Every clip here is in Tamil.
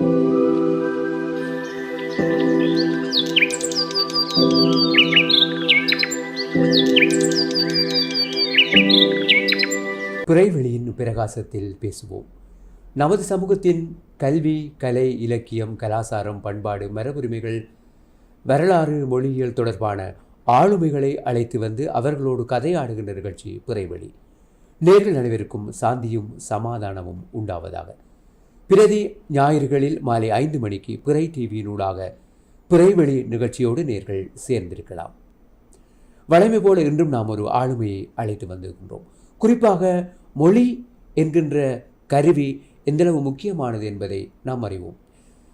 குறைவெளியின் பிரகாசத்தில் பேசுவோம். நமது சமூகத்தின் கல்வி கலை இலக்கியம் கலாசாரம் பண்பாடு மரபுரிமைகள் வரலாறு மொழியியல் தொடர்பான ஆளுமைகளை அழைத்து வந்து அவர்களோடு கதையாடுகின்ற நிகழ்ச்சி பிறைவெளி நேர்கள் அனைவருக்கும் சாந்தியும் சமாதானமும் உண்டாவதாக. பிரதி ஞாயிறுகளில் மாலை ஐந்து மணிக்கு பிறை டிவியினூடாக பிறைவெளி நிகழ்ச்சியோடு நேர்கள் சேர்ந்திருக்கலாம். வளமை போல இன்றும் நாம் ஒரு ஆளுமையை அழைத்து வந்திருக்கின்றோம். குறிப்பாக மொழி என்கின்ற கருவி எந்தளவு முக்கியமானது என்பதை நாம் அறிவோம்.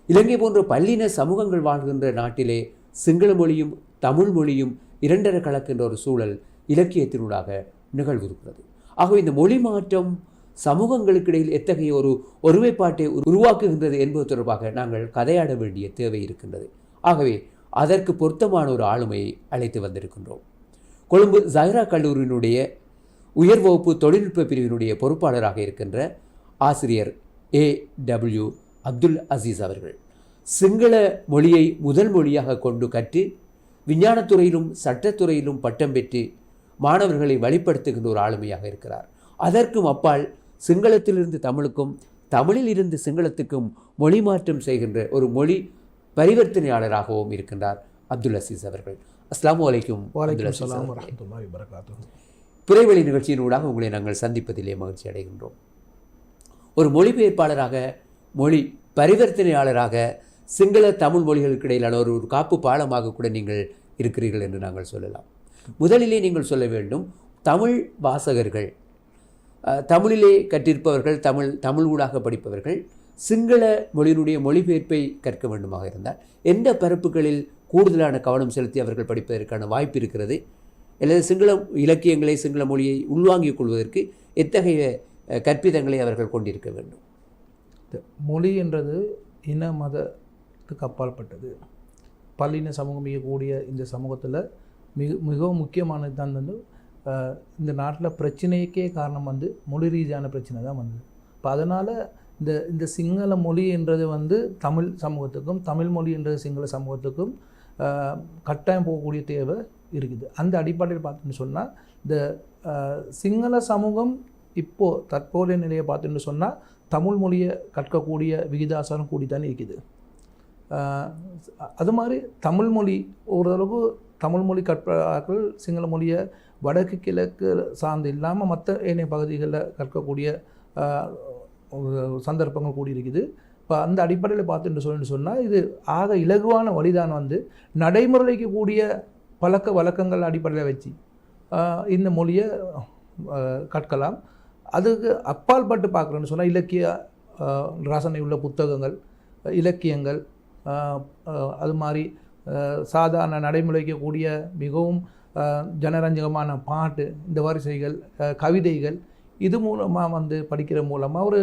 இலங்கை போன்ற பல்லின சமூகங்கள் வாழ்கின்ற நாட்டிலே சிங்கள மொழியும் தமிழ் மொழியும் இரண்டர கலக்கின்ற ஒரு சூழல் இலக்கியத்தினூடாக நிகழ்விருக்கிறது ஆகவே இந்த மொழி மாற்றம் சமூகங்களுக்கு இடையில் எத்தகைய ஒரு ஒருமைப்பாட்டை உருவாக்குகின்றது என்பது தொடர்பாக நாங்கள் கதையாட வேண்டிய தேவை இருக்கின்றது. ஆகவே அதற்கு பொருத்தமான ஒரு ஆளுமையை அழைத்து வந்திருக்கின்றோம். கொழும்பு ஜஹ்ரா கல்லூரியினுடைய உயர் வகுப்பு தொழில்நுட்ப பிரிவினுடைய பொறுப்பாளராக இருக்கின்ற ஆசிரியர் ஏ டபிள்யூ அப்துல் அசீஸ் அவர்கள் சிங்கள மொழியை முதல் மொழியாக கொண்டு கற்று விஞ்ஞானத்துறையிலும் சட்டத்துறையிலும் பட்டம் பெற்று மாணவர்களை வழிப்படுத்துகின்ற ஒரு ஆளுமையாக இருக்கிறார். அதற்கும் அப்பால் சிங்களத்திலிருந்து தமிழுக்கும் தமிழில் இருந்து சிங்களத்துக்கும் மொழி மாற்றம் செய்கின்ற ஒரு மொழி பரிவர்த்தனையாளராகவும் இருக்கின்றார் அப்துல் அசீஸ் அவர்கள். அஸ்லாமு வலைக்கம் வரகாத்துஹு பிறைவெளி நிகழ்ச்சியினூடாக உங்களை நாங்கள் சந்திப்பதிலே மகிழ்ச்சி அடைகின்றோம். ஒரு மொழிபெயர்ப்பாளராக மொழி பரிவர்த்தனையாளராக சிங்கள தமிழ் மொழிகளுக்கு இடையிலான ஒரு ஒரு காப்பு பாலமாக கூட நீங்கள் இருக்கிறீர்கள் என்று நாங்கள் சொல்லலாம். முதலிலே நீங்கள் சொல்ல வேண்டும் தமிழ் வாசகர்கள் தமிழிலே கற்றிருப்பவர்கள் தமிழ் தமிழ் ஊடாக படிப்பவர்கள் சிங்கள மொழியினுடைய மொழிபெயர்ப்பை கற்க வேண்டுமாக இருந்தால் எந்த பரப்புகளில் கூடுதலான கவனம் செலுத்தி அவர்கள் படிப்பதற்கான வாய்ப்பு இருக்கிறது? அல்லது சிங்கள இலக்கியங்களை சிங்கள மொழியை உள்வாங்கிக் கொள்வதற்கு எத்தகைய கற்பிதங்களை அவர்கள் கொண்டிருக்க வேண்டும்? மொழி என்றது இன மதத்துக்கு அப்பாற்பட்டது. பல்லின சமூகம் இயக்கக்கூடிய இந்த சமூகத்தில் மிக மிகவும் முக்கியமானது தான் வந்து இந்த நாட்டில் பிரச்சனைக்கே காரணம் வந்து மொழி ரீதியான பிரச்சனை தான் வந்தது இப்போ அதனால் இந்த இந்த சிங்கள மொழி என்றது வந்து தமிழ் சமூகத்துக்கும் தமிழ் மொழி என்றது சிங்கள சமூகத்துக்கும் கட்டாயம் போகக்கூடிய தேவை இருக்குது. அந்த அடிப்படையில் பார்த்தோன்னு சொன்னால் இந்த சிங்கள சமூகம் இப்போது தற்போதைய நிலையை பார்த்தோன்னு சொன்னால் தமிழ் மொழியை கற்கக்கூடிய விகிதாசாரம் கூடித்தான் இருக்குது. அது மாதிரி தமிழ் மொழி ஓரளவு தமிழ் மொழி கற்பார்கள் சிங்கள மொழியை வடக்கு கிழக்கு சார்ந்து இல்லாமல் மற்ற ஏனைய பகுதிகளில் கற்கக்கூடிய சந்தர்ப்பங்கள் கூடி இருக்குது இப்போ அந்த அடிப்படையில் பார்த்துட்டு சொல்லி சொன்னால் இது ஆக இலகுவான வழிதான் வந்து நடைமுறைக்கு கூடிய பழக்க வழக்கங்கள் அடிப்படையில் வச்சு இந்த மொழியை கற்கலாம். அதுக்கு அப்பால் பட்டு பார்க்குறேன்னு சொன்னால் இலக்கிய ரசனை உள்ள புத்தகங்கள் இலக்கியங்கள் அது மாதிரி சாதாரண சாதாரண நடைமுறைக்கக்கூடிய மிகவும் ஜனரஞ்சகமான பாட்டு இந்த வரிசைகள் கவிதைகள் இது மூலமாக வந்து படிக்கிற மூலமாக ஒரு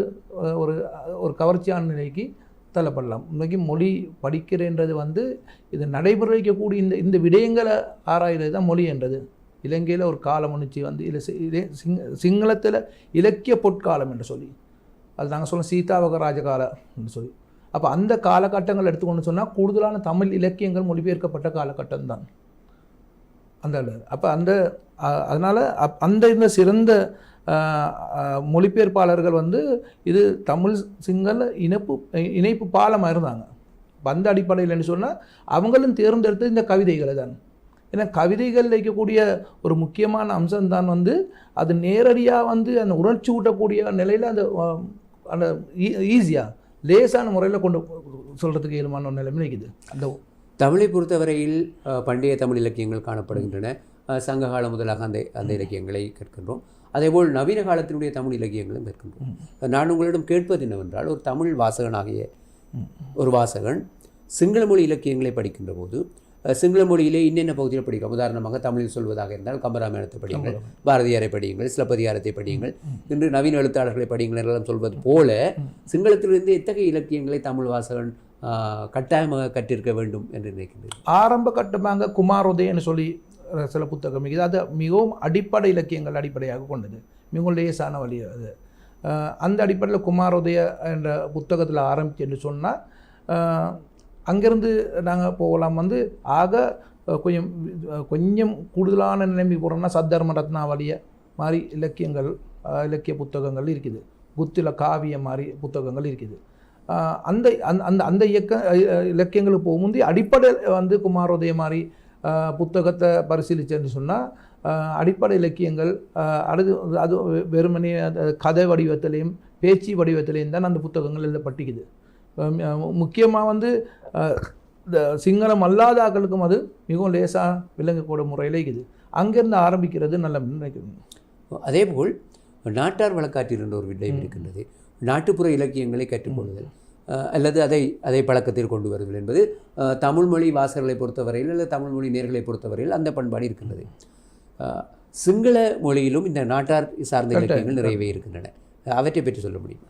ஒரு ஒரு கவர்ச்சியான நிலைக்கு தள்ளப்படலாம். இன்னைக்கு மொழி படிக்கிறன்றது வந்து இது நடைமுறைக்கக்கூடிய இந்த இந்த விடயங்களை ஆராய்கிறது தான் மொழி என்றது. இலங்கையில் ஒரு காலம் ஒன்றுச்சு வந்து இல்லை சிங் சிங்களத்தில் இலக்கிய பொற்காலம் என்று சொல்லி. அது நாங்கள் சொல்ல சீதாவக ராஜகால என்று சொல்லி. அப்போ அந்த காலகட்டங்கள் எடுத்துக்கொண்டு சொன்னால் கூடுதலான தமிழ் இலக்கியங்கள் மொழிபெயர்க்கப்பட்ட காலகட்டம் தான். அந்த அப்போ அந்த அதனால் அப் அந்த இந்த சிறந்த மொழிபெயர்ப்பாளர்கள் வந்து இது தமிழ் சிங்கள இணைப்பு இணைப்பு பாலமாக இருந்தாங்க. அப்ப அந்த அடிப்படையில் சொன்னால் அவங்களும் தேர்ந்தெடுத்து இந்த கவிதைகளை தான். ஏன்னா கவிதைகள் வைக்கக்கூடிய ஒரு முக்கியமான அம்சம் தான் வந்து அது நேரடியாக வந்து அந்த உணர்ச்சி ஊட்டக்கூடிய நிலையில் அந்த அந்த ஈஸியாக லேசான முறையில் கொண்டு சொல்கிறதுக்கு இயலுமான ஒரு நிலைமை இருக்குது அந்த தமிழை பொறுத்தவரையில் பண்டைய தமிழ் இலக்கியங்கள் காணப்படுகின்றன. சங்ககாலம் முதலாக அந்த அந்த இலக்கியங்களை கற்கின்றோம் அதேபோல் நவீன காலத்தினுடைய தமிழ் இலக்கியங்களும் கற்கின்றோம் நான் உங்களிடம் கேட்பது என்னவென்றால் ஒரு தமிழ் வாசகனாகிய ஒரு வாசகன் சிங்கள மொழி இலக்கியங்களை படிக்கின்ற போது சிங்கள மொழியிலே இன்னென்ன பகுதியில் படிக்கலாம்? உதாரணமாக தமிழில் சொல்வதாக இருந்தால் கம்பராமாயணத்தை படியுங்கள் பாரதியாரை படியுங்கள் சிலப்பதிகாரத்தை படியுங்கள் இன்று நவீன எழுத்தாளர்களை படியுங்கள் என்றெல்லாம் சொல்வது போல சிங்களத்திலிருந்து எத்தகைய இலக்கியங்களை தமிழ் வாசகன் கட்டாயமாக கட்டியிருக்க வேண்டும் என்று நினைக்கின்றேன். ஆரம்ப கட்டமாக குமாரோதயன்னு சொல்லி சில புத்தகம் இருக்குது. அது மிகவும் அடிப்படை இலக்கியங்கள் அடிப்படையாக கொண்டது. மிகவும் லேசான வழி அது. அந்த அடிப்படையில் குமாரோதய என்ற புத்தகத்தில் ஆரம்பிச்சு என்று சொன்னால் அங்கேருந்து நாங்கள் போகலாம். வந்து ஆக கொஞ்சம் கொஞ்சம் கூடுதலான நிலைமை போகிறோம்னா சத்தர்ம ரத்னாவளிய மாதிரி இலக்கியங்கள் இலக்கிய புத்தகங்கள் இருக்குது. புத்தில காவியம் மாதிரி புத்தகங்கள் இருக்குது. அந்த அந்த அந்த அந்த இயக்க இலக்கியங்களுக்கு போகும்போது அடிப்படை வந்து குமாரோதய மாதிரி புத்தகத்தை பரிசீலிச்சேன்னு சொன்னால் அடிப்படை இலக்கியங்கள் அடுத்து அது வெறுமனே அந்த கதை வடிவத்திலையும் பேச்சு வடிவத்திலையும் தான் அந்த புத்தகங்கள் எழுதப்பட்டிக்குது. முக்கியமாக வந்து இந்த சிங்களம் அல்லாத ஆக்களுக்கும் அது மிகவும் லேசாக விளங்கக்கூடிய முறையில் இருக்குது. அங்கேருந்து ஆரம்பிக்கிறது நல்ல நினைக்கிறேன். அதேபோல் நாட்டார் வழக்காற்றில் என்ற ஒரு விடயம் இருக்கின்றது. நாட்டுப்புற இலக்கியங்களை கற்றுக்கொள்ளுதல். அல்லது அதை அதை பழக்கத்தில் கொண்டு வருதல் என்பது அஹ், தமிழ் மொழி வாசகர்களை பொறுத்தவரையில் அல்லது தமிழ் மொழி நேர்களை பொறுத்தவரையில் அந்த பண்பாடு இருக்கின்றது. சிங்கள மொழியிலும் இந்த நாட்டார் சார்ந்த இலக்கியங்கள் நிறையவே இருக்கின்றன. அவற்றை பற்றி சொல்ல முடியும்?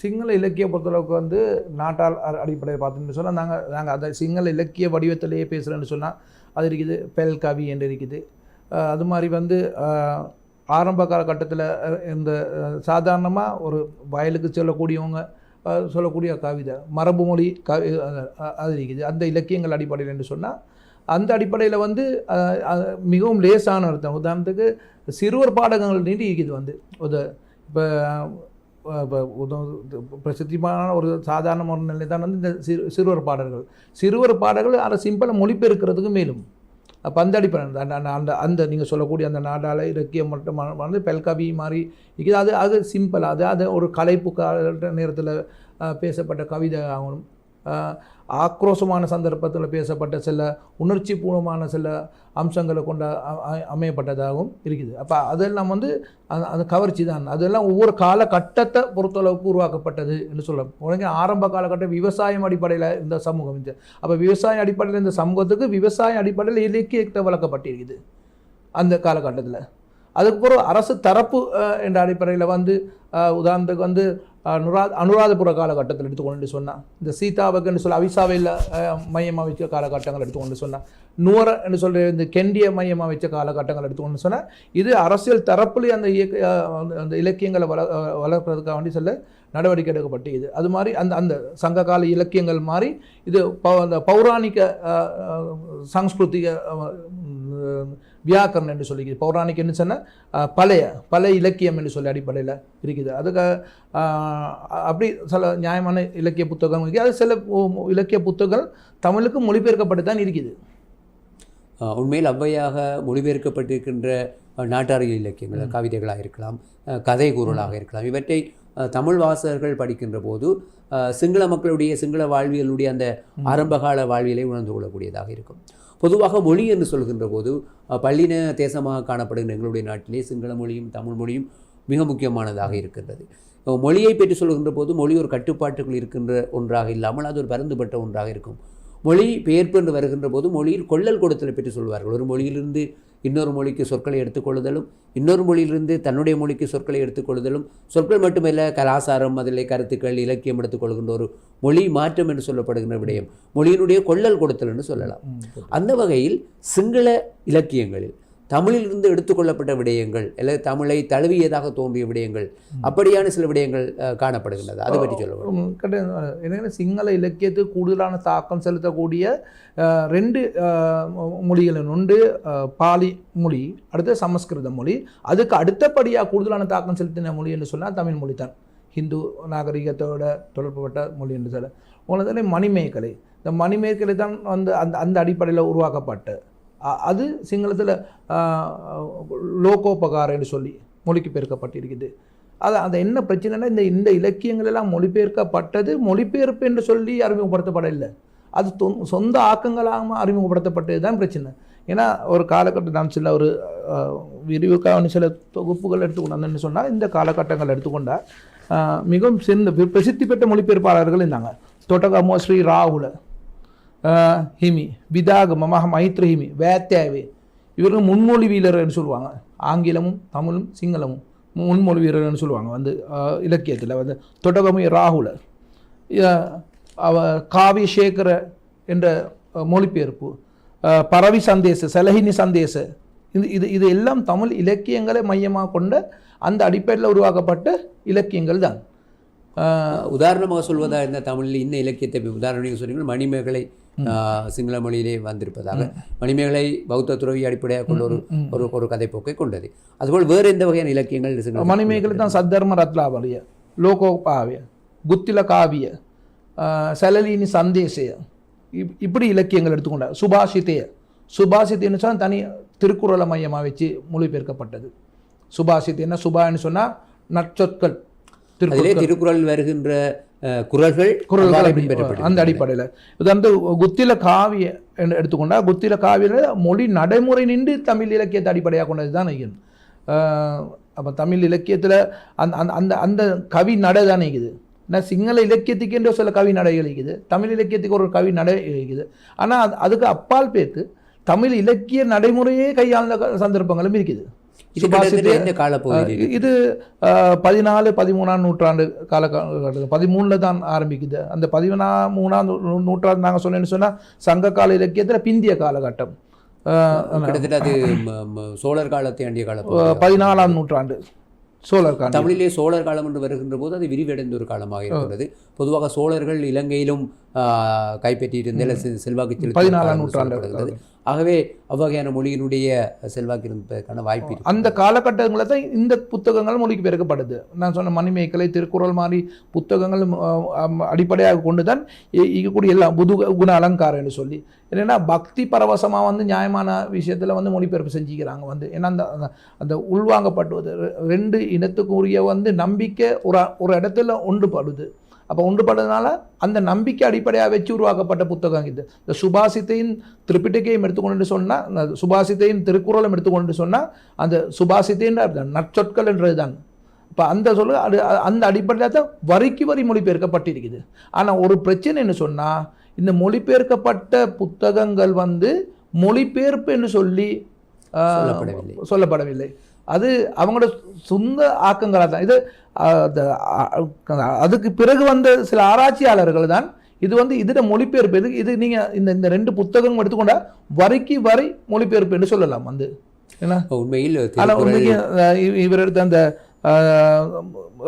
சிங்கள இலக்கிய பொறுத்தளவுக்கு வந்து நாட்டால் அடிப்படையில் பார்த்தோம்னு சொன்னால் நாங்கள் நாங்கள் அதை சிங்கள இலக்கிய வடிவத்திலேயே பேசுகிறேன்னு சொன்னால் அது இருக்குது பெல் கவி என்று இருக்குது. அது மாதிரி வந்து ஆரம்ப காலகட்டத்தில் இந்த சாதாரணமாக ஒரு வயலுக்கு சொல்லக்கூடியவங்க சொல்லக்கூடிய கவிதை மரபு மொழி கவி அது இருக்குது. அந்த இலக்கியங்கள் அடிப்படையில் என்று சொன்னால் அந்த அடிப்படையில் வந்து மிகவும் லேசான அர்த்தம். உதாரணத்துக்கு சிறுவர் பாடகங்கள் நீண்டி இருக்குது வந்து. ஒரு இப்போ இப்போ பிரசித்திமான ஒரு சாதாரண ஒரு நிலை தான் வந்து இந்த சிறு சிறுவர் பாடல்கள். சிறுவர் பாடல்கள் அதை சிம்பிளாக மொழிபெயர்க்கிறதுக்கு மேலும். அப்போ அந்த அந்த அந்த- அந்த நீங்கள் சொல்லக்கூடிய அந்த நாடால இலக்கியம் மட்டும் வந்து பெல்கவி மாதிரி இருக்குது. அது அது சிம்பிள் அது அது ஒரு கலைப்பு நேரத்தில் பேசப்பட்ட கவிதை ஆகணும். ஆக்ரோஷமான சந்தர்ப்பத்தில் பேசப்பட்ட சில உணர்ச்சி பூர்வமான சில அம்சங்களை கொண்ட அமையப்பட்டதாகவும் இருக்குது. அப்போ அதெல்லாம் வந்து அந்த கவர்ச்சி தான். அதெல்லாம் ஒவ்வொரு காலகட்டத்தை பொறுத்தளவுக்கு உருவாக்கப்பட்டது என்று சொல்லலாம் உடனே ஆரம்ப காலகட்டம் விவசாயம் அடிப்படையில் இந்த சமூகம் இந்த அப்போ விவசாய அடிப்படையில் இந்த சமூகத்துக்கு விவசாய அடிப்படையில் இலக்கியத்தை வளர்க்கப்பட்டிருக்குது அந்த காலகட்டத்தில். அதுக்கப்புறம் அரசு தரப்பு என்ற அடிப்படையில் வந்து உதாரணத்துக்கு வந்து அனுரா அனுராதபுர காலகட்டத்தில் எடுத்துக்கொண்டு சொன்னால் இந்த சீதாவுக்குன்னு சொல்ல அவிசாவையில் மையமாக வச்ச காலகட்டங்கள் எடுத்துக்கொண்டு சொன்னால் நூற என்று சொல்கிற இந்த கெண்டிய மையமாக வச்ச காலகட்டங்கள் எடுத்துக்கொண்டு சொன்னால் இது அரசியல் தரப்புலேயே அந்த இயக்க அந்த- அந்த இலக்கியங்களை வள வளர்க்குறதுக்காக வேண்டி சொல்ல நடவடிக்கை எடுக்கப்பட்டு இது அது மாதிரி அந்த அந்த சங்க கால இலக்கியங்கள் மாதிரி இது ப அந்த பௌராணிக சாங்ஸ்கிருத்திக வியாக்கரணம் என்று சொல்லி பௌராணிக் என்ன சொன்னால் பழைய பழைய இலக்கியம் என்று சொல்லி அடிப்படையில் இருக்குது. அதுக்கு அப்படி சில நியாயமான இலக்கிய புத்தகம் இருக்குது அது சில இலக்கிய புத்தகங்கள் தமிழுக்கு மொழிபெயர்க்கப்பட்டு தான் இருக்குது உண்மையில் அவ்வையாக மொழிபெயர்க்கப்பட்டிருக்கின்ற அஹ், நாட்டாரிய இலக்கியங்கள் கவிதைகளாக இருக்கலாம் கதை கூறலாக இருக்கலாம். இவற்றை தமிழ் வாசகர்கள் படிக்கின்ற போது சிங்கள மக்களுடைய சிங்கள வாழ்வியலுடைய அந்த ஆரம்பகால வாழ்வியலை உணர்ந்து கொள்ளக்கூடியதாக இருக்கும். பொதுவாக மொழி என்று சொல்கின்ற போது பள்ளின தேசமாக காணப்படுகின்ற எங்களுடைய நாட்டிலே சிங்கள மொழியும் தமிழ் மொழியும் மிக முக்கியமானதாக இருக்கின்றது. மொழியை பற்றி சொல்கின்ற போது மொழி ஒரு கட்டுப்பாட்டுக்குள் இருக்கின்ற ஒன்றாக இல்லாமல் அது ஒரு பரந்துபட்ட ஒன்றாக இருக்கும். மொழி பெயர்ப்பு என்று வருகின்ற போது மொழியில் கொள்ளல் கொடுத்தலை பற்றி சொல்வார்கள். ஒரு மொழியிலிருந்து இன்னொரு மொழிக்கு சொற்களை எடுத்துக்கொள்ளுதலும் இன்னொரு மொழியிலிருந்து தன்னுடைய மொழிக்கு சொற்களை எடுத்துக்கொள்ளுதலும் சொற்கள் மட்டுமல்ல கலாசாரம் அதிலே கருத்துக்கள் இலக்கியம் எடுத்துக்கொள்கின்ற ஒரு மொழி மாற்றம் என்று சொல்லப்படுகின்ற விடயம். மொழியினுடைய கொள்ளல் கொடுத்தல் என்று சொல்லலாம். அந்த வகையில் சிங்கள இலக்கியங்களில் தமிழிலிருந்து எடுத்துக்கொள்ளப்பட்ட விடயங்கள் அல்லது தமிழை தழுவியதாக தோன்றிய விடயங்கள் அப்படியான சில விடயங்கள் காணப்படுகின்றது. அதை பற்றி சொல்ல வேண்டும். உம், கிடையாது என்னன்னா சிங்கள இலக்கியத்துக்கு கூடுதலான தாக்கம் செலுத்தக்கூடிய ரெண்டு அஹ், மொ- மொழிகள் ஒன்று பாலி மொழி அடுத்து சமஸ்கிருத மொழி. அதுக்கு அடுத்தபடியாக கூடுதலான தாக்கம் செலுத்தின மொழி என்று சொன்னால் தமிழ் மொழி தான். ஹிந்து நாகரிகத்தோட தொடர்புபட்ட மொழி என்று சொல்ல. உலகத்திலே மணிமேகலை. இந்த மணிமேகலை தான் வந்து அந்த அந்த அடிப்படையில் உருவாக்கப்பட்ட அது சிங்களத்தில் லோகோபகாரம் என்று சொல்லி மொழிக்கு பெயர்க்கப்பட்டிருக்குது அது அது என்ன பிரச்சனைனா இந்த இந்த இலக்கியங்கள் எல்லாம் மொழிபெயர்க்கப்பட்டது மொழிபெயர்ப்பு என்று சொல்லி அறிமுகப்படுத்தப்படவில்லை அது சொந்த ஆக்கங்களாக அறிமுகப்படுத்தப்பட்டது தான் பிரச்சனை. ஏன்னா ஒரு காலகட்டம் நான் சில ஒரு விரிவுக்கான சில தொகுப்புகள் எடுத்துக்கொண்டான்னு சொன்னால் இந்த காலகட்டங்கள் எடுத்துக்கொண்டால் மிகவும் சிறந்த பிரசித்தி பெற்ற மொழிபெயர்ப்பாளர்கள் இருந்தாங்க. தொட்டகமோ ஸ்ரீ ராகுல. ஹிமி விதாகம மக மைத்ர ஹிமி வேத்தேவே இவர்கள் முன்மொழி வீரர்னு சொல்லுவாங்க ஆங்கிலமும் தமிழும் சிங்களமும் முன்மொழி வீரர்னு சொல்லுவாங்க வந்து இலக்கியத்தில் வந்து தொட்டகமி ராகுலர் அவ காவிய சேகர என்ற மொழிபெயர்ப்பு பரவி சந்தேச சலஹினி சந்தேச இது இது இது எல்லாம் தமிழ் இலக்கியங்களை மையமாக கொண்ட அந்த அடிப்படையில் உருவாக்கப்பட்ட இலக்கியங்கள் தான் உதாரணமாக சொல்வதாக இந்த தமிழில் இன்ன இலக்கியத்தை உதாரணம் நீங்கள் மணிமேகலை சிங்கள மொழியிலே வந்திருப்பதாக மணிமேகலை பௌத்த துறவி அடிப்படையாக கொண்ட ஒரு ஒரு ஒரு கதைப்போக்கை கொண்டது. அதுபோல் வேறு எந்த வகையான இலக்கியங்கள் மணிமேகலை தான் சத்தர்ம ரத்லாவலிய லோகோபாவிய குத்தில காவிய சலலினி சந்தேசய இப்படி இலக்கியங்கள் எடுத்துக்கொண்டார் சுபாஷிதைய. சுபாஷித்தின்னு சொன்னால் தனி திருக்குறளை மையமாக வச்சு மொழிபெயர்க்கப்பட்டது. சுபாஷித் என்ன சுபான்னு சொன்னால் நற்சொற்கள் அதிலே திருக்குறள் வருகின்ற குரல்கள் பின்பற்றப்பட்டிருக்கின்றன. அந்த அடிப்படையில். இது வந்து குத்தில காவிய என்று எடுத்துக்கொண்டா குத்தில காவியில் மொழி நடைமுறை நின்று தமிழ் இலக்கியத்தை அடிப்படையாக கொண்டது தான் நெய்யன் அப்போ தமிழ் இலக்கியத்தில் அந்த அந்த அந்த அந்த கவி நடை தான் இருக்குது. நான் சிங்கள இலக்கியத்துக்கு என்று சில கவி நடைகள் இருக்குது. தமிழ் இலக்கியத்துக்கு ஒரு கவி நடை இருக்குது. ஆனால் அதுக்கு அப்பால் பேத்து தமிழ் இலக்கிய நடைமுறையே கையாண்ட க- சந்தர்ப்பங்களும் இருக்குது. இது பதினாலு பதிமூணாம் நூற்றாண்டு காலகட்டம் பதிமூணில் தான் ஆரம்பிக்குது. அந்த பதினா மூணாம் நூற்றாண்டு நாங்கள் சொன்னேன்னு சொன்னால் சங்க கால இலக்கியத்தில் பிந்திய காலகட்டம். கிட்டத்தட்ட அது சோழர் காலத்தை அண்டிய காலம் பதினாலாம் நூற்றாண்டு சோழர் காலம் தமிழிலே சோழர் காலம் என்று வருகின்ற போது அது விரிவடைந்த ஒரு காலமாக இருக்கிறது பொதுவாக சோழர்கள் இலங்கையிலும் ஆஹ், கைப்பற்றியிருந்த இல்ல செ- செல்வாக்கு பதினாலாம் நூற்றாண்டு. ஆகவே அவ்வகையான மொழியினுடைய செல்வாக்கு இருப்பதற்கான வாய்ப்பு அந்த காலகட்டங்களில் தான் இந்த புத்தகங்கள் மொழிக்கு பெருக்கப்படுது. நான் சொன்ன மணிமேகலை திருக்குறள் மாதிரி புத்தகங்கள் அடிப்படையாக கொண்டு தான் இருக்கக்கூடிய எல்லாம் புது குண அலங்காரம் என்று சொல்லி. என்னென்னா பக்தி பரவசமாக வந்து நியாயமான விஷயத்தில் வந்து மொழிபெயர்ப்பு செஞ்சுக்கிறாங்க வந்து. ஏன்னா அந்த அந்த- ரெ- ரெண்டு இனத்துக்குரிய வந்து நம்பிக்கை ஒரு ஒரு இடத்துல ஒன்றுபடுது. அப்போ ஒன்றுபடுறதுனால அந்த நம்பிக்கை அடிப்படையாக வச்சு உருவாக்கப்பட்ட புத்தகம் இது. இந்த சுபாசித்தையும் திரிபிட்டிகையும் எடுத்துக்கொண்டு சொன்னால் அந்த சுபாசித்தையும் திருக்குறளும் எடுத்துக்கொண்டு சொன்னால் அந்த சுபாசித்தைன்ற நற்சொற்கள் என்றது தான் இப்போ அந்த சொல்லு அது அந்த அடிப்படையில் தான் வரிக்கு வரி மொழிபெயர்க்கப்பட்டிருக்குது. ஆனால் ஒரு பிரச்சனை என்ன சொன்னால் இந்த மொழிபெயர்க்கப்பட்ட புத்தகங்கள் வந்து மொழிபெயர்ப்பு என்று சொல்லி சொல்லப்படவில்லை. அது அவங்களோட சொந்த ஆக்கங்களாக தான் இது அதுக்கு பிறகு வந்த சில ஆராய்ச்சியாளர்கள் தான் இது வந்து இதோட மொழிபெயர்ப்பு. இது இது நீங்கள் இந்த இந்த ரெண்டு புத்தகம் எடுத்துக்கொண்டா வரிக்கு வரி மொழிபெயர்ப்பு என்று சொல்லலாம் வந்து. ஏன்னா உண்மையில் ஆனால் உண்மைக்கு இவர் எடுத்த அந்த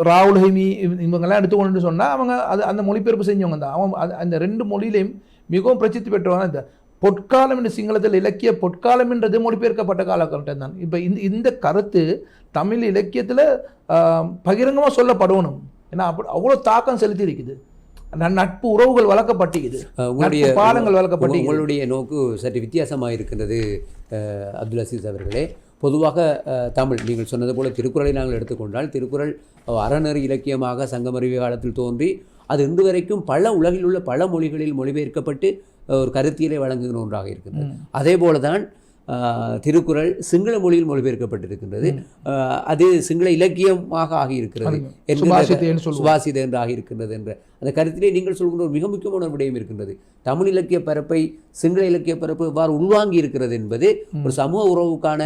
ராகுல் ஹைமி இவ- இவங்கெல்லாம் எடுத்துக்கொண்டு சொன்னால் அவங்க அது அந்த மொழிபெயர்ப்பு செஞ்சவங்க தான் அவங்க அந்த ரெண்டு மொழியிலையும் மிகவும் பிரசித்தி பெற்றவங்க இந்த பொற்காலம் என்று சிங்களத்தில் இலக்கிய பொற்காலம் என்றது மொழிபெயர்க்கப்பட்ட காலகட்டம் தான். இப்போ இந்த இந்த கருத்து தமிழ் இலக்கியத்தில் பகிரங்கமாக சொல்லப்படணும். ஏன்னா அப்படி அவ்வளோ தாக்கம் செலுத்தி இருக்குது. நட்பு உறவுகள் வளர்க்கப்பட்டிருக்குது. உங்களுடைய பாலங்கள் வளர்க்கப்பட்டு உங்க- உங்களுடைய நோக்கு சற்று வித்தியாசமாக இருக்கின்றது அப்துல் அசீஸ் அவர்களே. பொதுவாக தமிழ் நீங்கள் சொன்னது போல திருக்குறளை நாங்கள் எடுத்துக்கொண்டால் திருக்குறள் அறநெறி இலக்கியமாக சங்கமறிவு காலத்தில் தோன்றி அது இன்று வரைக்கும் பல உலகில் உள்ள பல மொழிகளில் மொழிபெயர்க்கப்பட்டு ஒரு கருத்தியலை வழங்குகிற ஒன்றாக இருக்கின்றது. அதே போலதான் அஹ், திருக்குறள் சிங்கள மொழியில் மொழிபெயர்க்கப்பட்டிருக்கின்றது. அது சிங்கள இலக்கியமாக ஆகியிருக்கிறது என்கின்ற சுபாஷிதேன்னு சொல்லுவோம். சுவாசித என்று ஆகியிருக்கின்றது என்ற அந்த கருத்திலே நீங்கள் சொல்கின்ற ஒரு மிக முக்கியமான ஒரு விடயம் இருக்கின்றது. தமிழ் இலக்கிய பரப்பை சிங்கள இலக்கிய பரப்பு எவ்வாறு உள்வாங்கி இருக்கிறது என்பது ஒரு சமூக உறவுக்கான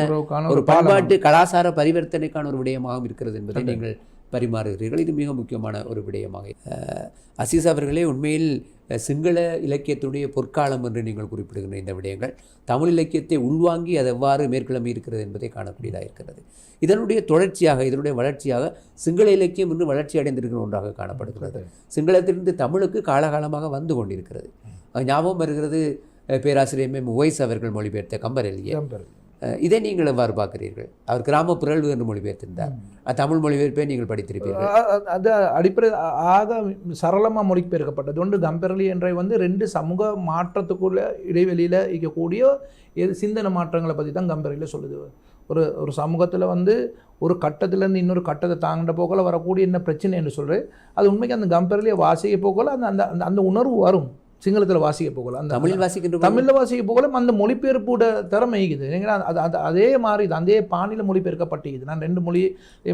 ஒரு பண்பாட்டு கலாச்சார பரிவர்த்தனைக்கான ஒரு விடயமாகவும் இருக்கிறது என்பதை நீங்கள் பரிமாறுகிறீர்கள். இது மிக முக்கியமான ஒரு விடயமாக அசீஸ் அவர்களே உண்மையில் சிங்கள இலக்கியத்துடைய பொற்காலம் என்று நீங்கள் குறிப்பிடுகின்ற இந்த விடயங்கள் தமிழ் இலக்கியத்தை உள்வாங்கி அது எவ்வாறு மேற்கிழமை இருக்கிறது என்பதை காணக்கூடியதாக இருக்கிறது. இதனுடைய தொடர்ச்சியாக இதனுடைய வளர்ச்சியாக சிங்கள இலக்கியம் இன்று வளர்ச்சி அடைந்திருக்கிற ஒன்றாக காணப்படுகிறது. சிங்களத்திலிருந்து தமிழுக்கு காலகாலமாக வந்து கொண்டிருக்கிறது. ஞாபகம் வருகிறது பேராசிரியர் எம். ஒய்ஸ் அவர்கள் மொழிபெயர்த்த கம்பரெல்லிய இடம்பெறும். இதை நீங்கள் எவ்வாறு பார்க்கிறீர்கள்? அவர் கிராம பிறழ்வு என்று மொழிபெயர்த்திருந்தார். தமிழ் மொழிபெயர்ப்பை நீங்கள் படித்திருப்பீர்கள். அது அடிப்படை ஆக சரளமாக மொழிபெயர்க்கப்பட்டது. ஒன்று கம்பெரலி என்ற வந்து ரெண்டு சமூக மாற்றத்துக்குள்ள இடைவெளியில் இருக்கக்கூடிய சிந்தனை மாற்றங்களை பற்றி தான் கம்பெரலியில் சொல்லுது. ஒரு ஒரு சமூகத்தில் வந்து ஒரு கட்டத்திலேருந்து இன்னொரு கட்டத்தை தாங்கிட்ட போகல வரக்கூடிய என்ன பிரச்சனை என்று சொல்கிறேன் அது உண்மைக்கு அந்த கம்பெரலியை வாசிக்க போகல அந்த அந்த அந்த- அந்த உணர்வு வரும். சிங்களத்தில் வாசிக்க போகல அந்த தமிழில் வாசிக்கின்ற தமிழில் வாசிக்க போகல அந்த மொழிபெயர்ப்போட திறமை இருக்குது ஏன்னா அது அது அதே மாதிரி இது அதே பாணியில் மொழிபெயர்க்கப்பட்டிருக்குது. நான் ரெண்டு மொழி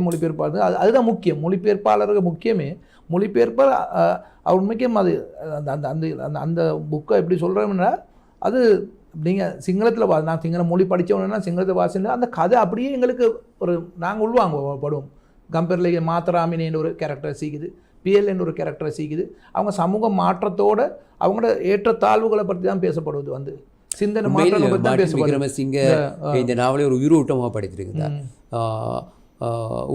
மொழிபெயர்ப்பாளர் அது அதுதான் முக்கியம். மொழிபெயர்ப்பாளருக்கு முக்கியமே. மொழிபெயர்ப்பாளர் அஹ், அவர் முக்கியம் அது அந்த அந்த அந்த அந்த அந்த புக்கை எப்படி சொல்கிறோம்னா அது நீங்கள் சிங்களத்தில் வா நான் சிங்கள மொழி படித்தவனா சிங்களத்தை வாசினா அந்த கதை அப்படியே எங்களுக்கு ஒரு நாங்கள் உள்வாங்கப்படுவோம் கம்பேரில் மாத்தராமினின்னு ஒரு கேரக்டர் சீக்குது பிஎல்என் ஒரு கேரக்டரை சீக்குது அவங்க சமூக மாற்றத்தோட அவங்களோட ஏற்றத்தாழ்வுகளை பற்றி தான் பேசப்படுவது வந்து. சிந்தனை மாற்றம் பற்றி தான் விக்ரமசிங்க இந்த நாவலை ஒரு உயிரோட்டமாக படித்திருக்கிறார்.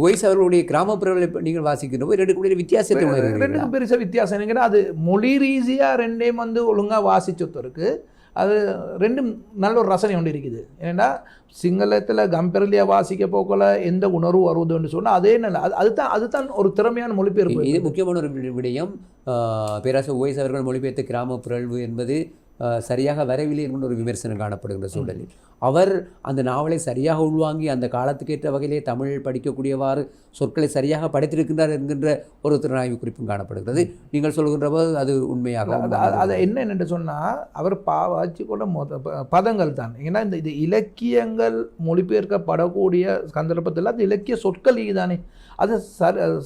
உவைஸ் அவர்களுடைய கிராமப்புறங்களை நீங்கள் வாசிக்கின்ற போது ரெண்டு கூட வித்தியாசத்தை ரெண்டுக்கும் பெருசாக வித்தியாசம் என்னங்கன்னா அது மொழி ரீதியாக ரெண்டையும் வந்து ஒழுங்காக வாசிச்சொத்தருக்கு அது ரெண்டும் நல்ல ஒரு ரசனை ஒன்று இருக்குது. ஏன்னா சிங்களத்தில் கம்பெரலியாக வாசிக்க போக்கல எந்த உணர்வு வருவதுன்னு சொன்னால் அதே நல்ல அது அதுதான் அதுதான் ஒரு திறமையான மொழிபெயர்ப்பு. இது முக்கியமான ஒரு விடயம். பேராசர் பேராசிரியர் அவர்கள் மொழிபெயர்த்த கிராமப்புறழ்வு என்பது சரியாக வரவில்லை என்கிற ஒரு விமர்சனம் காணப்படுகின்ற சூழலில். அவர் அந்த நாவலை சரியாக உள்வாங்கி அந்த காலத்துக்கேற்ற வகையிலே தமிழ் படிக்கக்கூடியவாறு சொற்களை சரியாக படித்திருக்கின்றார் என்கின்ற ஒரு திறனாய்வு குறிப்பும் காணப்படுகிறது. நீங்கள் சொல்கின்ற போது அது உண்மையாக அது- என்ன என்று சொன்னால் அவர் பா வச்சுக்கொண்ட மொத பதங்கள் தான். ஏன்னா இந்த இது இலக்கியங்கள் மொழிபெயர்க்கப்படக்கூடிய சந்தர்ப்பத்தில் அந்த இலக்கிய சொற்கள் தானே அது சர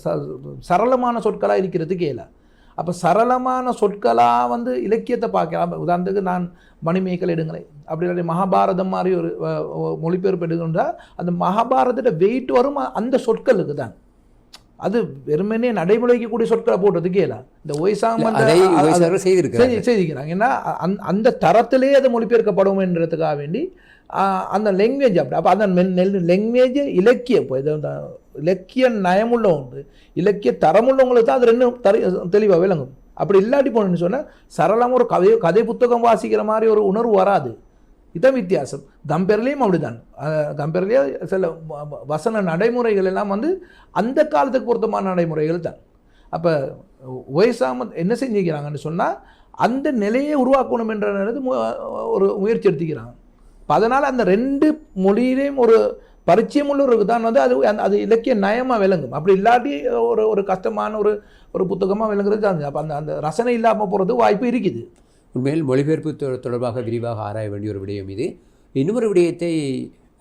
சரளமான சொற்களாக இருக்கிறதுக்கு இயல அப்போ சரளமான சொற்களாக வந்து இலக்கியத்தை பார்க்கலாம். உதாரணத்துக்கு நான் மணிமேகலை எடுங்களேன். அப்படி இல்லாட்டி மகாபாரதம் மாதிரி ஒரு மொழிபெயர்ப்பு எடுக்கணுன்றா அந்த மகாபாரதத்தை வெயிட் வரும் அந்த சொற்களுக்கு தான். அது வெறுமனே நடைமுறைக்கக்கூடிய சொற்களை போட்டதுக்கு இயல இந்த செஞ்சு செய்திக்கிறாங்க ஏன்னா அந்த அந்த தரத்திலே அது மொழிபெயர்க்கப்படும் என்றதுக்காக வேண்டி அந்த லாங்குவேஜ் அப்படி. அப்போ அந்த லாங்குவேஜ் இலக்கிய இப்போ இது இலக்கிய நயமுள்ள ஒன்று இலக்கிய தரமுள்ளவங்களுக்கு தான் அது ரெண்டும் தரி தெளிவாக விளங்கும். அப்படி இல்லாட்டி போனேன்னு சொன்னால் சரளமாக ஒரு கதை கதை புத்தகம் வாசிக்கிற மாதிரி ஒரு உணர்வு வராது. இதான் வித்தியாசம். கம்பேர்லேயும் அப்படிதான். கம்பேர்லேயே சில வ- வ- வசன நடைமுறைகள் எல்லாம் வந்து அந்த காலத்துக்கு பொருத்தமான நடைமுறைகள் தான். அப்போ ஒய்சாமத் என்ன செஞ்சுக்கிறாங்கன்னு சொன்னால் அந்த நிலையை உருவாக்கணும் என்றது ஒரு முயற்சி எடுத்துக்கிறாங்க. அதனால் அந்த ரெண்டு மொழியிலையும் ஒரு பரிச்சயம் உள்ளவருக்கு தான் வந்து அது அது இலக்கிய நயமாக விளங்கும். அப்படி இல்லாட்டி ஒரு ஒரு கஷ்டமான ஒரு ஒரு புத்தகமாக விளங்குறது அந்த அப்போ அந்த அந்த ரசனை இல்லாமல் போகிறது வாய்ப்பு இருக்குது. உண்மையில் மொழிபெயர்ப்பு தொடர்பாக விரிவாக ஆராய வேண்டிய ஒரு விடயம் இது. இன்னொரு விடயத்தை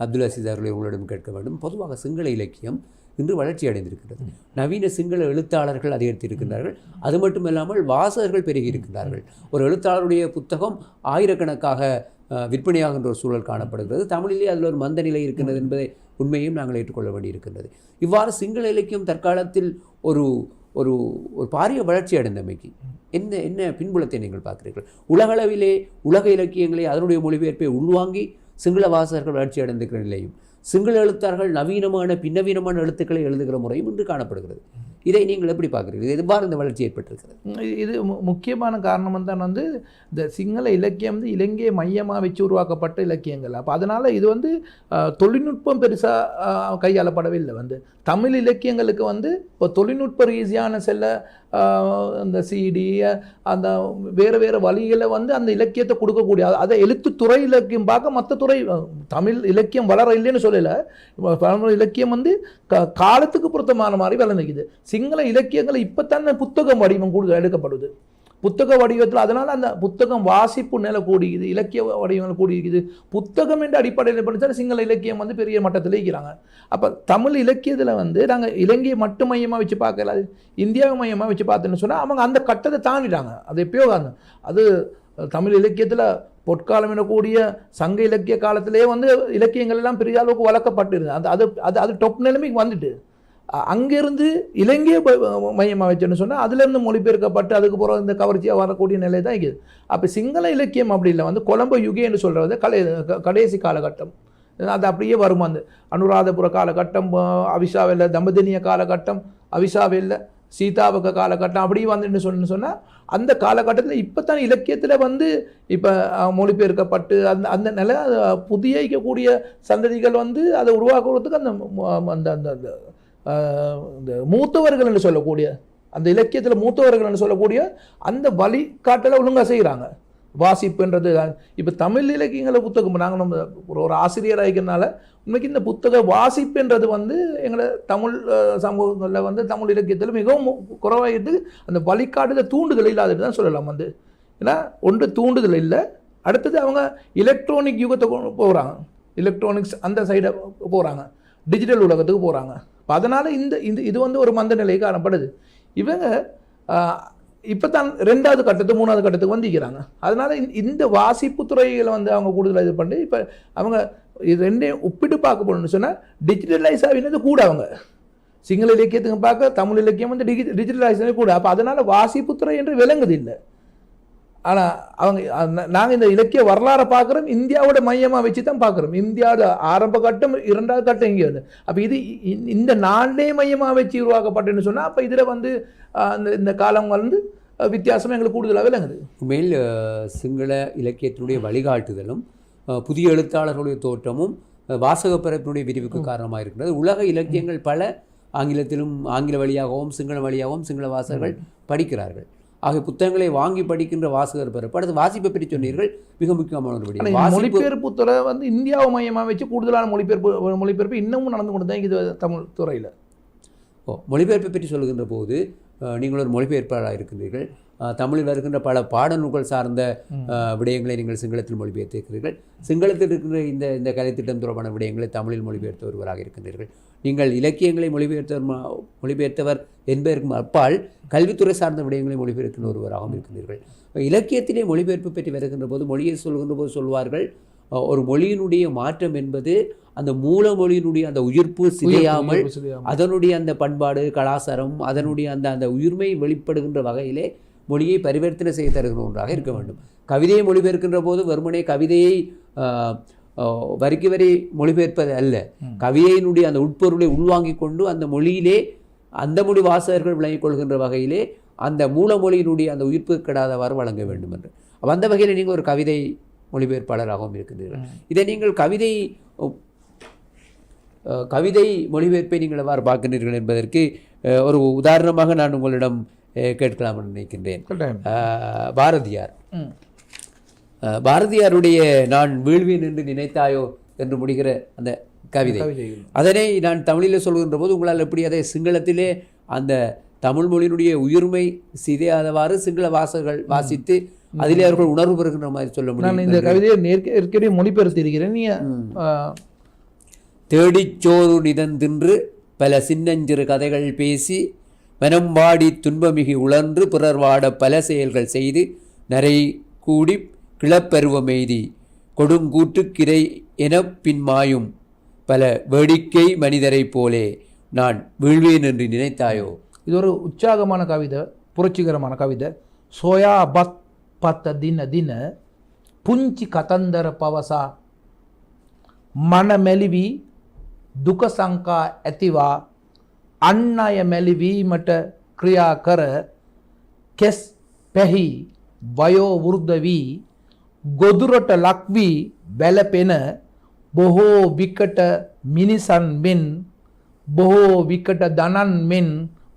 அப்துல் அசீஸ் அவர்களை உங்களிடம் கேட்க வேண்டும். பொதுவாக சிங்கள இலக்கியம் இன்று வளர்ச்சி அடைந்திருக்கிறது. நவீன சிங்கள எழுத்தாளர்கள் அதிகரித்திருக்கிறார்கள் அது மட்டுமல்லாமல் வாசகர்கள் பெருகி இருக்கின்றார்கள். ஒரு எழுத்தாளருடைய புத்தகம் ஆயிரக்கணக்காக விற்பனையாகின்ற ஒரு சூழல் காணப்படுகிறது. தமிழிலே அதில் ஒரு மந்த நிலை இருக்கிறது என்பதை உண்மையும் நாங்கள் ஏற்றுக்கொள்ள வேண்டியிருக்கின்றது. இவ்வாறு சிங்கள இலக்கியம் தற்காலத்தில் ஒரு ஒரு ஒரு பாரிய வளர்ச்சி அடைந்தமைக்கு என்ன என்ன பின்புலத்தை நீங்கள் பார்க்குறீர்கள்? உலகளவிலே உலக இலக்கியங்களை அதனுடைய மொழிபெயர்ப்பை உள்வாங்கி சிங்கள வாசகர்கள் வளர்ச்சி அடைந்திருக்கிற நிலையும் சிங்கள எழுத்தாளர்கள் நவீனமான பின்னவீனமான எழுத்துக்களை எழுதுகிற முறையும் இன்று காணப்படுகிறது. இதை நீங்கள் எப்படி பார்க்குறீர்கள்? எவ்வாறு இந்த வளர்ச்சி ஏற்பட்டிருக்கிறது. இது- மு- முக்கியமான காரணம் தான் வந்து இந்த சிங்கள இலக்கியம் வந்து இலங்கையை மையமாக வச்சு உருவாக்கப்பட்ட இலக்கியங்கள். அப்போ அதனால் இது வந்து தொழில்நுட்பம் பெருசாக கையாளப்படவில்லை வந்து தமிழ் இலக்கியங்களுக்கு வந்து இப்போ தொழில்நுட்ப ரீதியான சில அந்த சிடி அந்த வேறு வேறு வழிகளை வந்து அந்த இலக்கியத்தை கொடுக்கக்கூடிய அதை எழுத்து துறை இலக்கியம் பார்க்க மற்ற துறை தமிழ் இலக்கியம் வளர இல்லைன்னு சொல்லலை. இப்ப இலக்கியம் வந்து க காலத்துக்கு பொருத்தமான மாதிரி வளர்ந்துக்குது. சிங்கள இலக்கியங்களை இப்போ தானே புத்தகம் வடிவம் கூடுதல் எடுக்கப்படுது. புத்தக வடிவத்தில் அதனால் அந்த புத்தகம் வாசிப்பு நிலை கூடிக்குது இலக்கிய வடிவங்கள் கூடியிருக்குது. புத்தகம் என்ற அடிப்படையில் படித்தா சிங்கள இலக்கியம் வந்து பெரிய மட்டத்தில் இருக்கிறாங்க. அப்போ தமிழ் இலக்கியத்தில் வந்து நாங்கள் இலங்கையை மட்டும் மையமாக வச்சு பார்க்கல இந்தியாவை மையமாக வச்சு பார்த்தோன்னு சொன்னால் அவங்க அந்த கட்டத்தை தாண்டிட்டாங்க. அது எப்பயோ அந்த அது தமிழ் இலக்கியத்தில் பொற்காலம் எனக்கூடிய சங்க இலக்கிய காலத்திலே வந்து இலக்கியங்கள் எல்லாம் பெரிய அளவுக்கு வளர்க்கப்பட்டிருந்தது. அது அது அது அது டொப் நிலைமைக்கு வந்துட்டு. அங்கிருந்து இலங்கையை மையமாக வச்சோன்னு சொன்னால் அதுலேருந்து மொழிபெயர்க்கப்பட்டு அதுக்கப்புறம் இந்த கவர்ச்சியாக வரக்கூடிய நிலை தான் இருக்குது. அப்போ சிங்கள இலக்கியம் அப்படி இல்லை. வந்து கொலம்போ யுகேன்னு சொல்கிறது கலை க- கடைசி காலகட்டம். அது அப்படியே வரும் அந்த அனுராதபுர காலகட்டம் அவிஷாவில் தம்பதினிய காலகட்டம் அவிஷாவில் சீதாபக காலகட்டம் அப்படி வந்துன்னு சொன்னு சொன்னால் அந்த காலகட்டத்தில் இப்போ தான் இலக்கியத்தில் வந்து இப்போ மொழிபெயர்க்கப்பட்டு அந்த அந்த நிலை புதிய புதியக்கூடிய சந்ததிகள் வந்து அதை உருவாக்குறதுக்கு அந்த அந்த அந்த அந்த இந்த மூத்தவர்கள் என்று சொல்லக்கூடிய அந்த இலக்கியத்தில் மூத்தவர்கள் என்று சொல்லக்கூடிய அந்த வழிகாட்டலை ஒழுங்காக செய்கிறாங்க வாசிப்புன்றது இப்போ தமிழ் இலக்கியங்களை புத்தகம் நாங்கள் நம்ம ஒரு ஒரு ஆசிரியராக இருக்கிறனால உண்மைக்கு இந்த புத்தக வாசிப்புன்றது வந்து எங்களை தமிழ் சமூகங்களில் வந்து தமிழ் இலக்கியத்தில் மிகவும் குறைவாகிட்டு அந்த வழிகாட்டுதல் தூண்டுதல் இல்லாதது தான் சொல்லலாம் வந்து. ஏன்னா ஒன்று தூண்டுதல் இல்லை அடுத்தது அவங்க எலக்ட்ரானிக் யுகத்தை போகிறாங்க எலக்ட்ரானிக்ஸ் அந்த சைடை போகிறாங்க டிஜிட்டல் உலகத்துக்கு போகிறாங்க இப்போ அதனால் இந்த இந்த இது வந்து ஒரு மந்த நிலை காணப்படுது. இவங்க இப்போ தான் ரெண்டாவது கட்டத்து மூணாவது கட்டத்துக்கு வந்திக்கிறாங்க அதனால் இந்த வாசிப்பு துறைகளை வந்து அவங்க கூடுதலாக இது பண்ணி இப்போ அவங்க இது ரெண்டையும் ஒப்பிட்டு பார்க்க போகணும்னு சொன்னால் டிஜிட்டலைஸ் ஆகினது கூட அவங்க. சிங்கள இலக்கியத்துக்கு பார்க்க தமிழ் இலக்கியம் வந்து டிஜி டிஜிட்டலைஸ் கூட. அப்போ அதனால் வாசிப்புத்துறை என்று விளங்குது இல்லை. ஆனால் அவங்க நாங்கள் இந்த இலக்கிய வரலாறை பார்க்குறோம் இந்தியாவோட மையமாக வச்சு தான் பார்க்குறோம். இந்தியாவோட ஆரம்ப கட்டம் இரண்டாவது கட்டம் இங்கே வந்து அப்போ இது இந்த நாளே மையமாக வச்சு உருவாக்கப்பட்டேன்னு சொன்னால் அப்போ இதில் வந்து அஹ், இந்த காலம் வந்து வித்தியாசம் எங்களுக்கு கூடுதலாக விளங்குது. உண்மையில் சிங்கள இலக்கியத்தினுடைய வழிகாட்டுதலும் புதிய எழுத்தாளர்களுடைய தோற்றமும் அஹ், வாசகப் பரப்பினுடைய விரிவுக்கு காரணமாக இருக்கிறது. உலக இலக்கியங்கள் பல ஆங்கிலத்திலும் ஆங்கில வழியாகவும் சிங்கள வழியாகவும் சிங்கள வாசகர்கள் படிக்கிறார்கள். ஆக புத்தகங்களை வாங்கி படிக்கின்ற வாசகர் பரப்பு அடுத்து வாசிப்பை பற்றி சொன்னீர்கள். மிக முக்கியமான ஒரு வாசிப்பு மொழிபெயர்ப்பு துறை வந்து இந்தியாவை மையமாக வச்சு கூடுதலான மொழிபெயர்ப்பு மொழிபெயர்ப்பு இன்னமும் நடந்து கொண்டு தான் இது தமிழ் துறையில். ஓ மொழிபெயர்ப்பை பற்றி சொல்லுகின்ற போது நீங்கள் ஒரு மொழிபெயர்ப்பாளராக இருக்கின்றீர்கள். தமிழில் வருகின்ற பல பாடநூல்கள் சார்ந்த விடயங்களை நீங்கள் சிங்களத்தில் மொழிபெயர்த்திருக்கிறீர்கள். சிங்களத்தில் இருக்கின்ற இந்த இந்த கலைத்திட்டம் தொடர்பான விடயங்களை தமிழில் மொழிபெயர்த்த ஒருவராக இருக்கின்றீர்கள். நீங்கள் இலக்கியங்களை மொழிபெயர்த்தவர் மொழிபெயர்த்தவர் என்பதற்கு அப்பால் கல்வித்துறை சார்ந்த விடயங்களை மொழிபெயர்க்கின்ற ஒருவராகவும் இருக்கின்றீர்கள். இலக்கியத்திலே மொழிபெயர்ப்பு பற்றி வருகின்ற போது மொழியை சொல்கின்ற போது சொல்வார்கள் ஒரு மொழியினுடைய மாற்றம் என்பது அந்த மூல மொழியினுடைய அந்த உயிர்ப்பு சிதையாமல் அதனுடைய அந்த பண்பாடு கலாச்சாரம் அதனுடைய அந்த அந்த உயிர்மை வெளிப்படுகின்ற வகையிலே மொழியை பரிவர்த்தனை செய்ய தருகிற ஒன்றாக இருக்க வேண்டும். கவிதையை மொழிபெயர்க்கின்ற போது வெறுமனே கவிதையை வரிக்கு வரி மொழிபெயர்ப்பது அல்ல. கவிதையினுடைய அந்த உட்பொருளை உள்வாங்கிக் கொண்டு அந்த மொழியிலே அந்த மொழி வாசகர்கள் விளங்கிக் கொள்கின்ற வகையிலே அந்த மூல மொழியினுடைய அந்த உயிர்ப்பு கெடாதவாறு வழங்க வேண்டும் என்று. அந்த வகையில் நீங்கள் ஒரு கவிதை மொழிபெயர்ப்பாளராகவும் இருக்கின்றீர்கள். இதை நீங்கள் கவிதை கவிதை மொழிபெயர்ப்பை நீங்கள் எவ்வாறு பார்க்கின்றீர்கள் என்பதற்கு ஒரு உதாரணமாக நான் உங்களிடம் கேட்கலாம் என்று நினைக்கின்றேன். பாரதியார். பாரதியாருடைய நான் வீழ்வேன் என்று நினைத்தாயோ என்று முடிகிற அந்த கவிதை. அதனை நான் தமிழில் சொல்கின்ற போது உங்களால் எப்படி அதை சிங்களத்திலே அந்த தமிழ் மொழியினுடைய உயிர்மை சிதையாதவாறு சிங்கள வாசகர்கள் வாசித்து அதிலே அவர்கள் உணர்வு பெறுகின்ற மாதிரி சொல்ல நான் முடியும் இந்த கவிதையை ஏற்கனவே மொழிபெயர்த்து இருக்கிறேன். நீ தேடிச்சோறு நிதந்தின்று பல சின்னஞ்சிறு கதைகள் பேசி மனம் வாடி துன்பமிகு உழன்று பிறர் வாட பல செயல்கள் செய்து நரை கூடி கிளப்பருவமெய்தி கொடுங்கூற்று கிரை எனப் பின்மாயும் பல வேடிக்கை மனிதரைப் போலே நான் வீழ்வேன் என்று நினைத்தாயோ இது ஒரு உற்சாகமான கவிதை புரட்சிகரமான கவிதை சோயா பத் பத்த தின தின පුංචි කතන්දර පවසා මන මැලිවී දුක සංකා ඇතිවා අන්න අය මැලිවීමට ක්‍රියා කර කෙස් පැහි වයෝ වෘද්ධ වී ගොදුරට ලක්වී බැලපෙන බොහෝ විකට මිනිසන් මෙන් බොහෝ විකට දනන් මෙන්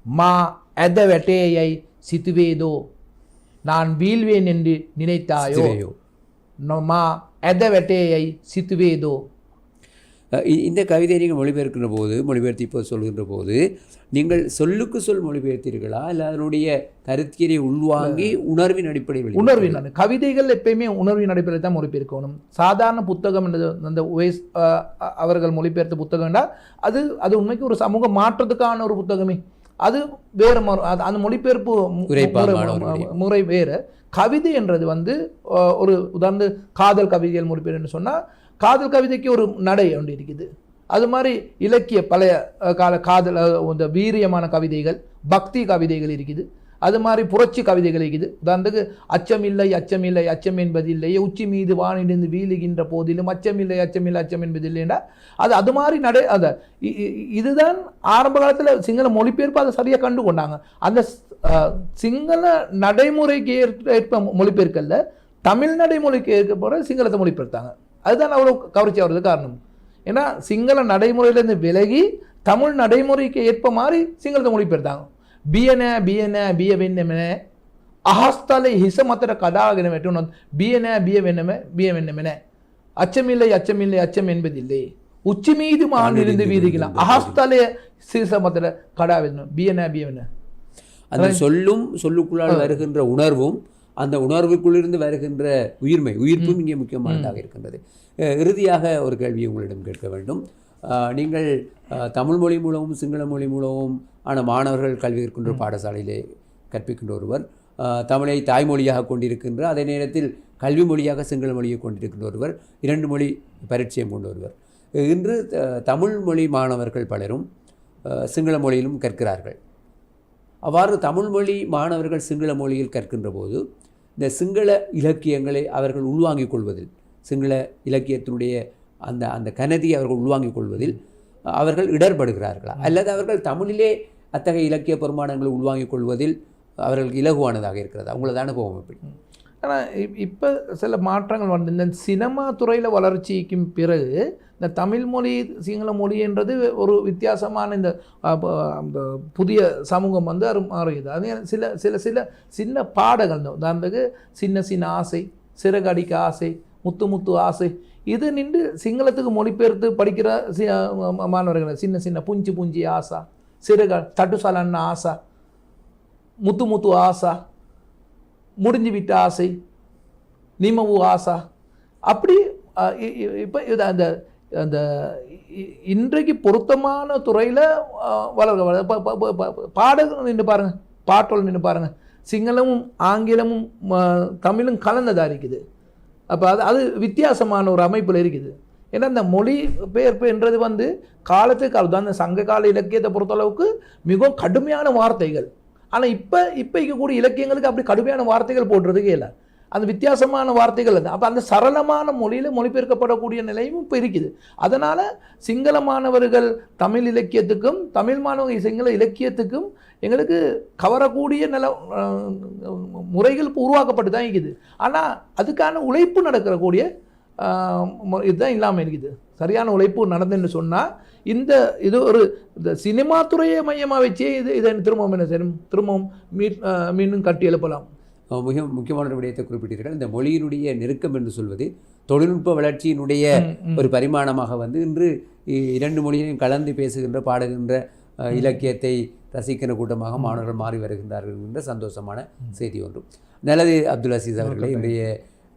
மா ඇද වැටේ යැයි සිතුවේදෝ நான் வீழ்வேன் என்று நினைத்தாயோ சிறையோ நோ- மா ඇද இந்த கவிதையை நீங்கள் மொழிபெயர்க்கின்ற போது மொழிபெயர்த்து இப்போ சொல்கின்ற போது நீங்கள் சொல்லுக்கு சொல் மொழிபெயர்த்தீர்களா? இல்லை அதனுடைய கருத்தியலை உள்வாங்கி உணர்வின் அடிப்படையில்? உணர்வின் கவிதைகள் எப்பயுமே உணர்வின் அடிப்படையில் தான் மொழிபெயர்க்கணும். சாதாரண புத்தகம் என்றது அந்த அ- அவர்கள் மொழிபெயர்த்த புத்தகம்னா அது அது உண்மைக்கு ஒரு சமூக மாற்றத்துக்கான ஒரு புத்தகமே. அது வேறு அது- அந்த மொழிபெயர்ப்பு முறை- வேறு. கவிதை என்றது வந்து ஒரு உதாரண காதல் கவிதைகள் மொழிபெயர்ன்னு சொன்னா காதல் கவிதைக்கு ஒரு நடை ஒன்று இருக்குது. அது மாதிரி இலக்கிய பழைய கால காதல் இந்த வீரியமான கவிதைகள் பக்தி கவிதைகள் இருக்குது. அது மாதிரி புரட்சி கவிதைகள் இருக்குது. உதாரணத்துக்கு அச்சமில்லை அச்சமில்லை அச்சம் என்பதில்லை உச்சி மீது வானிலிருந்து வீழுகின்ற போதிலும் அச்சமில்லை அச்சமில்லை அச்சம் என்பதில்லைன்னா அது அது மாதிரி நடை அந்த இதுதான் ஆரம்ப காலத்தில் சிங்கள மொழிபெயர்ப்பு அதை சரியாக கண்டு கொண்டாங்க அந்த சிங்கள நடைமுறைக்கு ஏற்ப ஏற்ப மொழிபெயர்க்கல்ல தமிழ் நடைமுறைக்கு ஏற்க போகிற சிங்களத்தை மொழிபெயர்த்தாங்க. அதுதான் அவ்வளோ கவர்ச்சி ஆகிறது காரணம். ஏன்னா சிங்கள நடைமுறையிலேருந்து விலகி தமிழ் நடைமுறைக்கு ஏற்ப மாதிரி சிங்களத்தை மொழிபெயர்த்தாங்க. பிஎன பிஎன பிஎவென்னமென அஹாஸ்தாலை ஹிச மத்திர கதாகின வெட்டணும் பிஎன பிஎவென்னமே பிஎவென்னமென அச்சமில்லை அச்சமில்லை அச்சம் என்பதில்லை. உச்சி மீது மான் இருந்து வீதிக்கலாம். அஹாஸ்தாலே சீச மத்திர கடா வேணும் பிஎன பிஎவென்ன அந்த சொல்லும் சொல்லுக்குள்ளால் வருகின்ற உணர்வும் அந்த உணர்வுக்குள்ளிருந்து வருகின்ற உயிர்மை உயிர்ப்பும் இங்கே முக்கியமானதாக இருக்கின்றது. இறுதியாக ஒரு கேள்வியை உங்களிடம் கேட்க வேண்டும். நீங்கள் தமிழ் மொழி மூலமும் சிங்கள மொழி மூலமும் ஆன மாணவர்கள் கல்வி கற்கின்ற பாடசாலையிலே கற்பிக்கின்ற ஒருவர் தமிழை தாய்மொழியாக கொண்டிருக்கின்ற அதே நேரத்தில் கல்வி மொழியாக சிங்கள மொழியை கொண்டிருக்கின்ற ஒருவர் இரண்டு மொழி பரிச்சயம் கொண்ட ஒருவர். இன்று தமிழ் மொழி மாணவர்கள் பலரும் சிங்கள மொழியிலும் கற்கிறார்கள். அவ்வாறு தமிழ் மொழி மாணவர்கள் சிங்கள மொழியில் கற்கின்ற போது இந்த சிங்கள இலக்கியங்களை அவர்கள் உள்வாங்கிக் கொள்வதில் சிங்கள இலக்கியத்தினுடைய அந்த அந்த கனதியை அவர்கள் உள்வாங்கிக் கொள்வதில் அவர்கள் இடர்படுகிறார்களா? அல்லது அவர்கள் தமிழிலே அத்தகைய இலக்கிய பெருமானங்களை உள்வாங்கிக் கொள்வதில் அவர்களுக்கு இலகுவானதாக இருக்கிறது? அவங்களது அனுபவம் எப்படி? ஆனால் இப்போ சில மாற்றங்கள் வந்து இந்த சினிமா துறையில் வளர்ச்சிக்கும் பிறகு இந்த தமிழ் மொழி சிங்கள மொழின்றது ஒரு வித்தியாசமான இந்த அந்த புதிய சமூகம் வந்து அது மாறுகிறது அது சில சில சில சின்ன பாடங்கள் தான். உதாரணத்துக்கு சின்ன சின்ன ஆசை சிறகடிக்க ஆசை முத்து முத்து ஆசை இது நின்று சிங்களத்துக்கு மொழிபெயர்த்து படிக்கிற சி- மாணவர்கள் சின்ன சின்ன புஞ்சி புஞ்சி ஆசா சிறக தட்டுசாலన్న ஆசா முத்து முத்து ஆசா முடிஞ்சு விட்ட ஆசை. நிமவு ஆசா. அப்படி இப்போ இது அந்த அந்த இன்றைக்கு பொருத்தமான துறையில் வளர்க்க வளர ப- ப- பாடல்கள் நின்று பாருங்கள் பாட்டோல் நின்று பாருங்கள் சிங்களமும் ஆங்கிலமும் ம- தமிழும் கலந்ததாக இருக்குது. அப்போ அது அது வித்தியாசமான ஒரு அமைப்பில் இருக்குது. ஏன்னா இந்த மொழி பெயர்ப்புன்றது வந்து காலத்துக்கு அதுதான் அந்த சங்க கால இலக்கியத்தை பொறுத்தளவுக்கு மிகவும் கடுமையான வார்த்தைகள். ஆனால் இப்போ இப்போ இருக்கக்கூடிய இலக்கியங்களுக்கு அப்படி கடுமையான வார்த்தைகள் போடுறதுக்கே இல்லை. அந்த வித்தியாசமான வார்த்தைகள் அது. அப்போ அந்த சரளமான மொழியில் மொழிபெயர்க்கப்படக்கூடிய நிலையும் இப்போ இருக்குது. அதனால் சிங்கள மாணவர்கள் தமிழ் இலக்கியத்துக்கும் தமிழ் மாணவர்கள் சிங்கள இலக்கியத்துக்கும் எங்களுக்கு கவரக்கூடிய நில முறைகள் இப்போ உருவாக்கப்பட்டு தான் இருக்குது. ஆனால் அதுக்கான உழைப்பு நடக்கிறக்கூடிய இதுதான் இல்லாமல் இருக்குது. சரியான உழைப்பு நடந்துன்னு சொன்னால் இந்த இது ஒரு இந்த சினிமா துறையை மையமாக வச்சே இது இதை திரும்பவும் என்ன செய்யணும்? திரும்பவும் மீ ஆஹ், மீண்டும் கட்டி எழுப்பலாம். மிக முக்கியமான விடயத்தை குறிப்பிட்டீர்கள் இந்த மொழியினுடைய நெருக்கம் என்று சொல்வது தொழில்நுட்ப வளர்ச்சியினுடைய. ஒரு பரிமாணமாக வந்து இன்று இரண்டு மொழியையும் கலந்து பேசுகின்ற பாடுகின்ற இலக்கியத்தை ரசிக்கின்ற கூட்டமாக மாணவர்கள் மாறி வருகின்றார்கள் என்ற சந்தோஷமான செய்தி ஒன்று. நல்லது அப்துல் அசீஸ் அவர்களே இன்றைய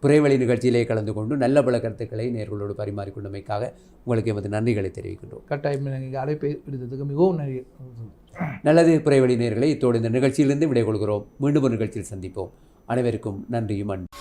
புறைவழி நிகழ்ச்சியிலே கலந்து கொண்டு நல்ல பல கருத்துக்களை நேர்களோடு பரிமாறிக்கொண்டமைக்காக உங்களுக்கு எமது நன்றிகளை தெரிவிக்கின்றோம். கட்டாயம் நீங்கள் அழைப்பை விடுத்ததுக்கு மிகவும் நன்றி. நல்லது புறைவழி நேர்களை இத்தோடு இந்த நிகழ்ச்சியிலிருந்து விடை கொள்கிறோம் மீண்டும் ஒரு நிகழ்ச்சியில் சந்திப்போம். அனைவருக்கும் நன்றியும் அன்பு